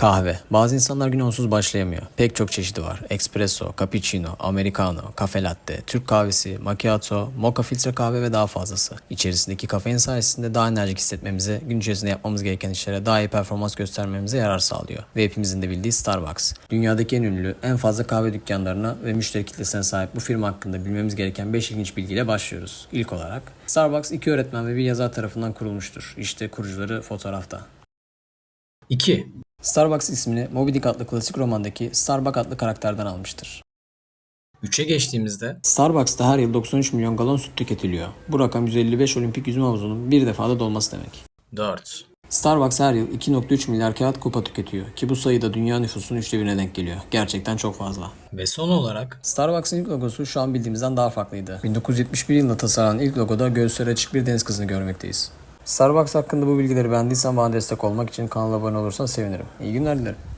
Kahve. Bazı insanlar güne onsuz başlayamıyor. Pek çok çeşidi var. Espresso, cappuccino, americano, cafe latte, Türk kahvesi, macchiato, mocha filtre kahve ve daha fazlası. İçerisindeki kafein sayesinde daha enerjik hissetmemize, gün içerisinde yapmamız gereken işlere daha iyi performans göstermemize yarar sağlıyor. Ve hepimizin de bildiği Starbucks. Dünyadaki en ünlü, en fazla kahve dükkanlarına ve müşteri kitlesine sahip bu firma hakkında bilmemiz gereken 5 ilginç bilgiyle başlıyoruz. İlk olarak, Starbucks iki öğretmen ve bir yazar tarafından kurulmuştur. İşte kurucuları fotoğrafta. 2. Starbucks ismini Moby Dick adlı klasik romandaki Starbuck adlı karakterden almıştır. 3'e geçtiğimizde Starbucks'ta her yıl 93 milyon galon süt tüketiliyor. Bu rakam 155 olimpik yüzme havuzunun bir defada dolması demek. 4. Starbucks her yıl 2.3 milyar kağıt kupa tüketiyor ki bu sayı da dünya nüfusunun üçte birine denk geliyor. Gerçekten çok fazla. Ve son olarak Starbucks'ın ilk logosu şu an bildiğimizden daha farklıydı. 1971 yılında tasarlanan ilk logoda göğüsleri açık bir deniz kızını görmekteyiz. Starbucks hakkında bu bilgileri beğendiysen bana destek olmak için kanala abone olursan sevinirim. İyi günler dilerim.